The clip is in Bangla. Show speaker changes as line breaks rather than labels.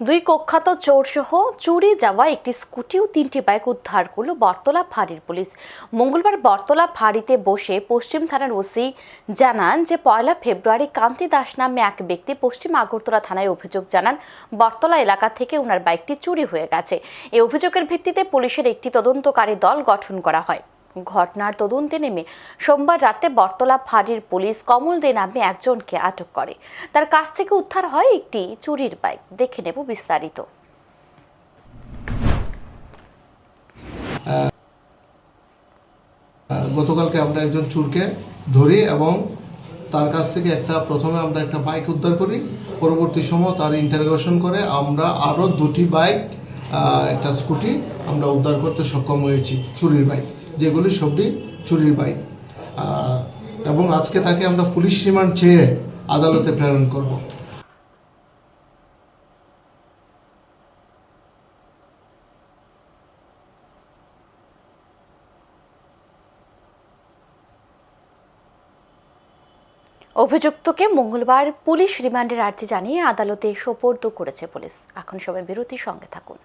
দুই কুখ্যাত চোরসহ চুরি যাওয়া একটি স্কুটি ও তিনটি বাইক উদ্ধার করল বটতলা ফাঁড়ির পুলিশ। মঙ্গলবার বটতলা ফাঁড়িতে বসে পশ্চিম থানার ওসি জানান যে পয়লা ফেব্রুয়ারি কান্তি দাস নামে এক ব্যক্তি পশ্চিম আগরতলা থানায় অভিযোগ জানান, বটতলা এলাকা থেকে ওনার বাইকটি চুরি হয়ে গেছে। এই অভিযোগের ভিত্তিতে পুলিশের একটি তদন্তকারী দল গঠন করা হয়। ঘটনার তদন্তে নেমে সোমবার রাতে বটতলা ফাঁড়ির পুলিশ কমল দে নামে একজনকে আটক করে। তার কাছ থেকে উদ্ধার হয় একটি চুরির বাইক। দেখে নেব বিস্তারিত।
গতকালকে আমরা একজন চুরকে ধরি এবং তার কাছ থেকে একটা প্রথমে আমরা একটা বাইক উদ্ধার করি। পরবর্তী সময় তার ইন্টারোগেশন করে। আমরা আরও দুটি বাইক একটা স্কুটি আমরা উদ্ধার করতে সক্ষম হয়েছি, চুরির বাইক। যেগুলি সবটি চুরির বাইক। এবং আজকে তাকে আমরা পুলিশ রিমান্ড চেয়ে আদালতে প্রেরণ করব।
অভিযুক্তকে মঙ্গলবার পুলিশ রিমান্ডের আর্জি জানিয়ে আদালতে সোপর্দ করেছে পুলিশ। এখন সবাই বিরতির সঙ্গে থাকুন।